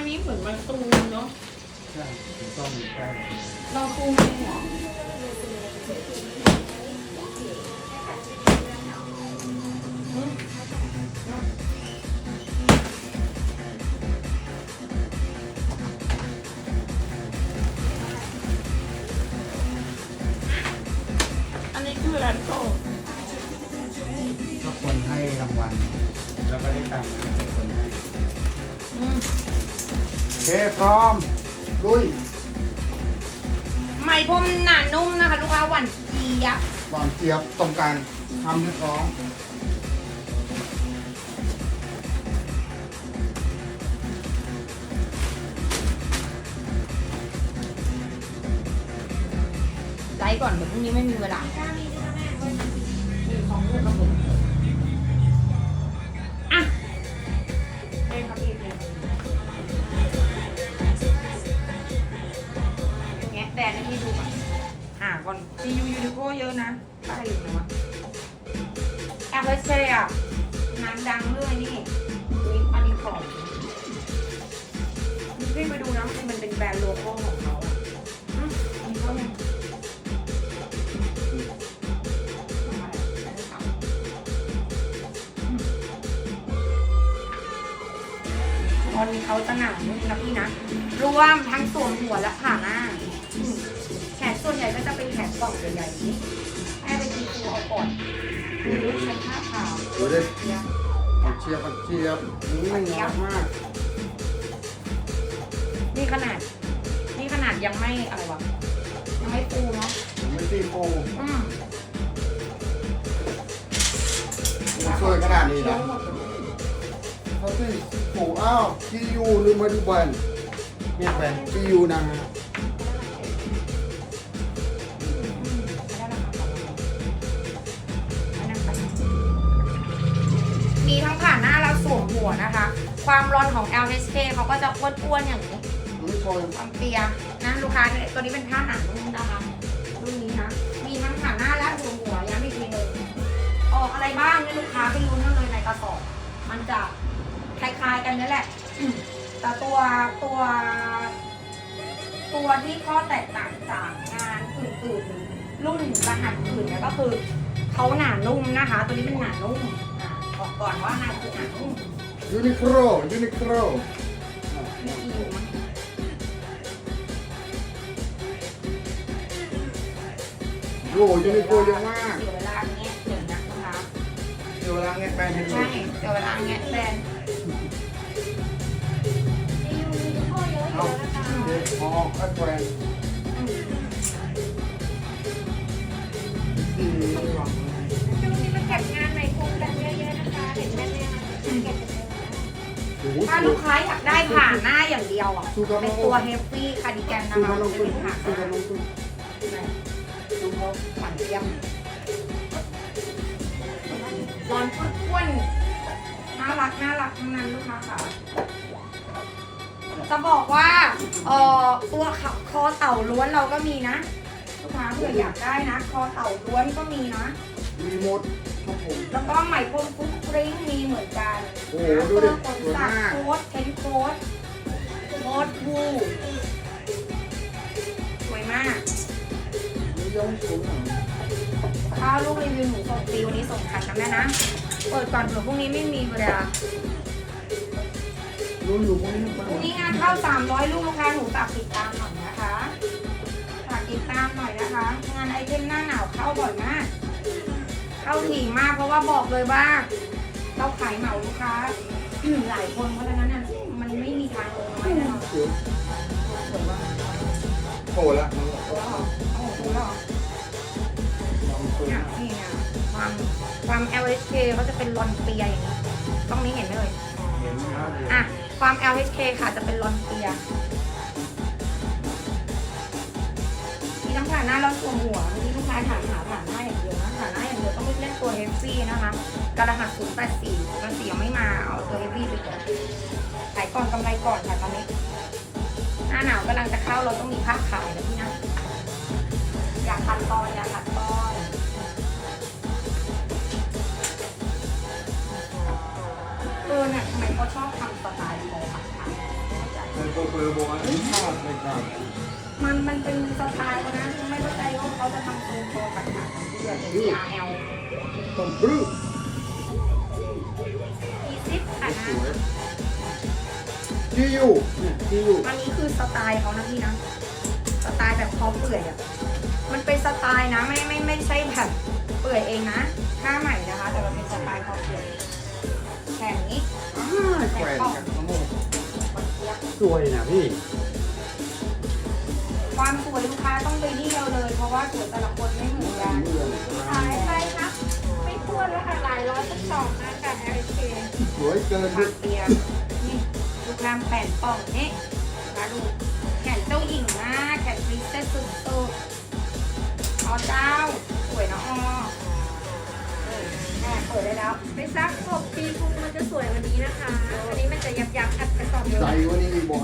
อันนี้เหมือนมันตูมเนาะใช่ถูกต้องใช่เราตูมเองเหรออืมอันนี้คืออะไรโตก็คนให้รางวัลแล้วก็ได้ตังค์ให้คนให้อืม โอเคพร้อมลุยไหมพรมหนานุ่มนะคะ ลูกค้าหวานเจี๊ยบหวานเจี๊ยบตรงกลารทำให้พร้อมไลฟ์ก่อนเดี๋ยวพรุ่งนี้ไม่มีเวลามีของลูกกับผมาก่อน GU Uniqlo เยอะนะป้ายอยู่ไหนวะแอปเปิลเซ่อะงานดังเลยนี่นี่อันนี้ของพี่ไปดูนะมันเป็นแบรนด์โลโก้ของเขาอะอืมอันนี้เขาเนี่ยตอนนี้เขาจะหนานุ่มนะพี่นะ รวมทั้งสวมหัวและผ่าหน้า ก็จะเป็นแขนกล่องใหญ่ๆนี้แม่ไปตีตัวเอาก่อนดูลูกใช้ผ้าขาวดูดิเนี่ยผักเชียบผักเชียบนี่มันงามมากนี่ขนาด นี่ขนาดยังไม่อะไรวะยังไม่ปูเนาะผมไม่ตีโปอืมมันสวยขนาดนี้เคี้ยนะวหมดเลยเขาตีโอ้อ้าวจียูลืมมาดูแบรนด์เนี่ยแบรนด์จียูนะฮะ หัวนะคะ ความร้อนของ LHK เขาก็จะอ้วนๆอย่างนี้ความเปียนะลูกค้าเนี่ยตัวนี้เป็นผ้าหนังนุ่มนะคะรุ่นนี้นะมีทั้งผ่าหน้าและสวหัวย้ำอีกทีนึงออกอะไรบ้างเนี่ยลูกค้าไปรู้นกันเลยในกระสอบ มันจะคล้ายๆกันนี่แหละแต่ตัวตัว ตัวที่ข้อแตกต่างจากงานอื่นๆรุ่นรหัสอื่นเนี่ยก็คือเขาหนานุ่มนะคะ ตัวนี้เป็นหนานุ่มอะบอกก่อนว่าหนาคือหนานุ่ม ยูนิโคลยูนิโคลมีอีกมั้ยโอ้ยูนิโคลเยอะมากเสียเวลาเงี้ยเดี๋ยวนะคะเดี๋ยวเวลาเงี้ยแบรนด์ให้ดูใช่เสียเวลาเงี้ยแบรนด์เอาเด็กพอคัดแบรนด์อืมอืมระวังช่วงนี้มาเก็บงานในโครงกันเยอะๆนะคะเห็นแม่ๆมาเก็บกัน ถ้าลูกค้าอยากได้ผ่าหน้าอย่างเดียวอะสู้ครับเป็นตัวเฮฟฟี่คาร์ดิแกนนะสู้คะกันลงจะทุนเป็นผ่าหสู้น้ากันลงทุนดูเขาหวานเทียมร้อนอ้วนๆน่ารักน่ารักทั้งนั้นลูกค้าค่ะจะบอกว่าเอ่อตัวคอเต่าล้วนเราก็มีนะ ลูกค้าเผื่ออยากได้นะ คอเต่าล้วนก็มีนะ มีหมดครับผม แล้วก็ไหมพรมฟุตปริ้งมีเหมือนกันโอ้โหนะดูเพื่ดิอขนสัตว์สวยมากโค้ดเทนโค้ดโค้ดวูสวยมากนี่ยังสูงหน่อยถ้าลูกรีวิวหนูส่งฟรีวันนี้ส่งทันนะแม่นะ เปิดก่อนเผื่อพรุ่งนี้ไม่มีเวลารู้อยู่พวกนี้มันพรุ่งนี้งานเข้า 300 ลูกลูกค้าหนูฝากติดตามหน่อยนะคะฝากติดตามหน่อยนะคะ งานไอเทมหน้าหนาวเข้าบ่อยมาก เข้าถี่มากเพราะว่าบอกเลยว่า เราขายเหมาลูกค้าหลายคนเพราะฉะนั้นน่ะมันไม่มีทางลงน้อยแน่นอนสวยสวยมากโผล่ละแล้วเหรอโอ้โหแล้วเหรอเนี่ยนี่เนี่ยความความ LHK เขาจะเป็นลอนเปียอย่างนี้ต้องนี้เห็นไหมเลยเห็นไหมครับอะความ LHK ค่ะจะเป็นลอนเปียมีทั้งผ่านหน้าแล้วสวมหัวมี ลูกค้าถามหาผ่านหน้าอย่างเดียวนะผ่านหน้าอย่างเดียวต้องเล่นตัวเฮฟฟี่นะคะกระหัส084กระสียังไม่มาเอาตัวเฮฟวี่ไปก่อนขายก่อนกำไรก่อนค่ะตอนนี้หน้าหนาวกำลังจะเข้าเราต้องมีผ้าขายนะพี่นะอยากขัดตอนอยากขัดตอนเออเนี่ยทำไมเขาชอบทำสไตล์โมขัดขายไม่เข้าใจโปรเปอร์บอกว่าไมันเป็นสไตล์นะไม่เข้าใจว่าเขาจะทำโครงโครงต่างๆของเสื้อเป็น RL ต้องปลื้มอีซิปค่ะสวยที่อยู่เนี่ยที่อยู่อันนี้คือสไตล์เขานะพี่นะสไตล์แบบคอเปื่อยอะมันเป็นสไตล์นะไม่ไม่ไม่ใช่แบบเปื่อยเองนะผ้าใหม่นะคะ แต่มันเป็นสไตล์คอเปื่อยแขนนี้แขวนกันทั้งหมดมันเทียบสวยนะพี่ ว่าสวยแต่ละคนไม่เหมือนกันขายไปนะไม่ทั่วแล้วค่ะหลายร้อยสักสองนะกับ LK สวยเกินมาเตียนี่ลูกลำแผ่นป่องนี่มาดูแขนเจ้าหญิงมากแขนพริเซสสุดโตอ๋อเจ้าสวยนะอ๋อเออแม่เปิดได้แล้วไปซักอบปีพุงมันจะสวยวันนี้นะคะ วันนี้มันจะยับยับอัดกระสอบเดียวใจวันนี้อีกบอก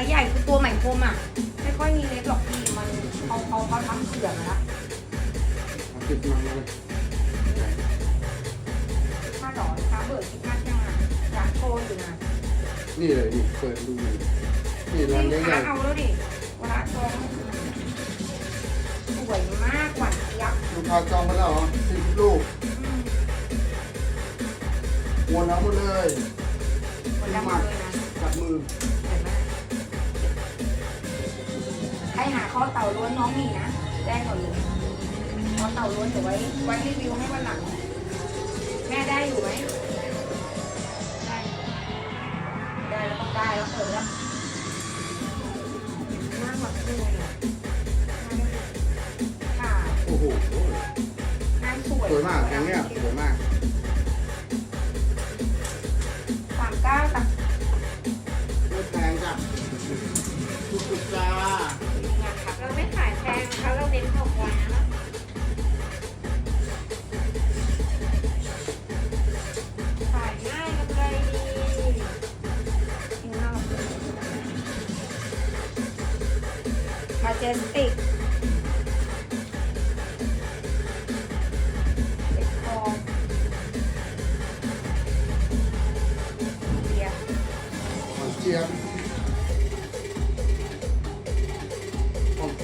ส์ใหญ่คือตัวไหมพรมอะ ไม่ค่อยมีเล็กหรอกพี่มันเขาเขาเขาทำเขื่อนมาแล้วเอาติดมันเลยถ้าหรอลูกค้าเบิร์ดคิดมากยังอะอยากโชว์อยู่นะนี่เลยนี่เปิดดูเลยนี่ร้านลูกใหค้าญ่เอาแล้วดิเวลาจองสวยมากหวานเจี๊ยบๆลูกค้าจองไปแล้วเหรอสิบลูกอืมมวนน้ำหมดเลยคนดำมาเลยนะจับมือ เห็นไหม ใครหาข้อเต่าล้วนน้องมีนะแจ้งก่อนเลยข้อเต่าล้วนเดี๋ยวไว้ ไว้รีวิวให้วันหลัง แม่ได้อยู่ไหมได้ได้แล้วต้องได้แล้วเปิดแล้วน้าหมักด้วยอะค่ะโอ้โหงานสวยสวยมากอย่างเงี้ยสวยมาก นะคะเราเน้นของไว้นะขายง่ายกันเลยมาเจนติก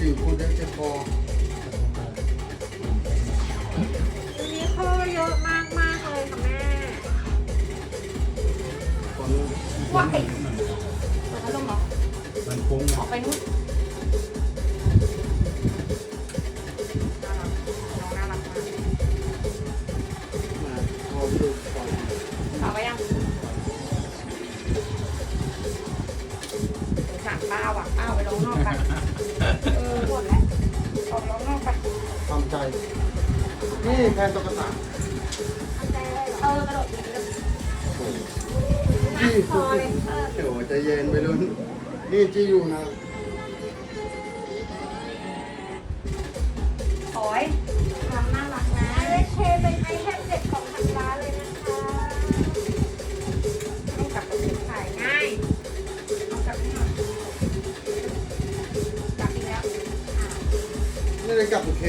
หอมจริงคุณได้เจ็บคอวันนี้ข้อเยอะมากมากๆเลยค่ะแม่ตอนนี้ว้ายเปิดพัดลมเหรอมันโค้งออกไปนู่น นี่แพนตุ๊กตาเออกระโดดอีกแล้วที่พอเลยเออเดี๋ยวใจเย็นไปลุ้นนี่จีอยู่นะโอ้ยทำน่ารักนะ LK เป็นไอเทมเด็ดของทางร้านเลยนะคะต้องกลับไปเป็นขายง่ายต้องกลับไปหน่อยกลับอีกแล้วอ่าไม่ได้กลับไปเท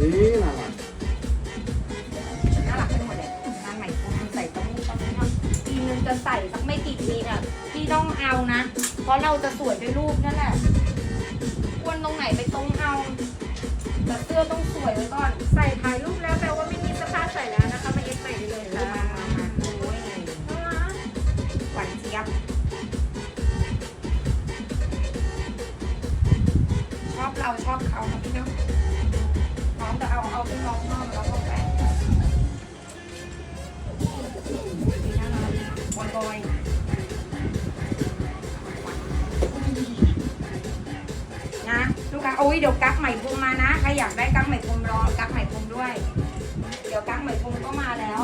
นี่น่ารักน่ารักไปหมดเลยงานใหม่พรมใส่ต้องต้องต้องปีนึงจะใส่สักไม่กี่ปีเนี่ยพี่ต้องเอานะ เพราะเราจะสวยด้วยรูปนั่นแหละ ควรตรงไหนไปตรงเอาแต่เสื้อต้องสวยไว้ก่อน ใส่ถ่ายรูปแล้วแปลว่าไม่มีเสภาพใส่แล้วนะคะมาเย็บใหม่ได้เลยค่ะ อุ้ยเดี๋ยวกั๊กใหม่พรมมานะ ใครอยากได้กั๊กใหม่พรมรอกั๊กใหม่พรมด้วย เดี๋ยวกั๊กใหม่พรมก็มาแล้ว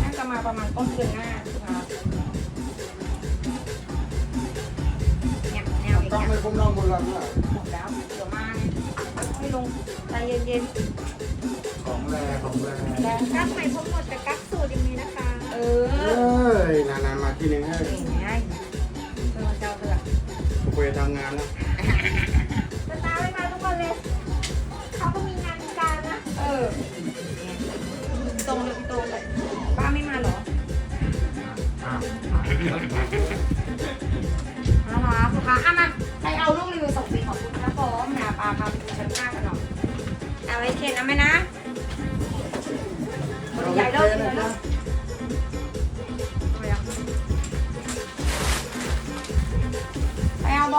น่าจะมาประมาณต้นเดือนหน้าครับเนี่ยแนวอย่างต้องเงี้ยไปพรมนองบนหลังอะหมดแล้วเดี๋ยวมาให้ลงใจเย็นๆของแรงของแรงกั๊กใหม่พรมหมดแต่กั๊กสูตรยังมีนะคะ เอเออ้ยนานๆมาทีนึงเฮ้ Quê thằng ngàn đó. สตาร์ไม่มาทุกคนเลย เขาก็มีงานมีการนะ เออตรงเลยพี่โตเลยป้าไม่มาเหรอเอาละลูกค้าอะมาไปเอาลูกรีวิวส่งฟรีของคุณครับผมนะปลาพาไปดูชั้นห้ากันหน่อยเอาไว้เคนนะแม่นะใหญ่เลิกเลยนะ บ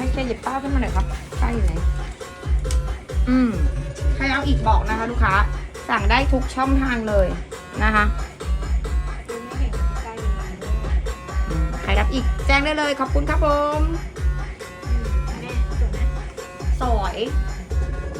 ให้เชยหยิบป้าขึ้นมาหน่อยครับป้าอยู่ไหนอืมใครเอาอีกบอกนะคะ ลูกค้า สั่งได้ทุกช่องทางเลยนะคะดูไม่เห็นใกล้ๆเลยอืมใครรับอีกแจ้งได้เลยขอบคุณครับผมแม่สวยไหมสวย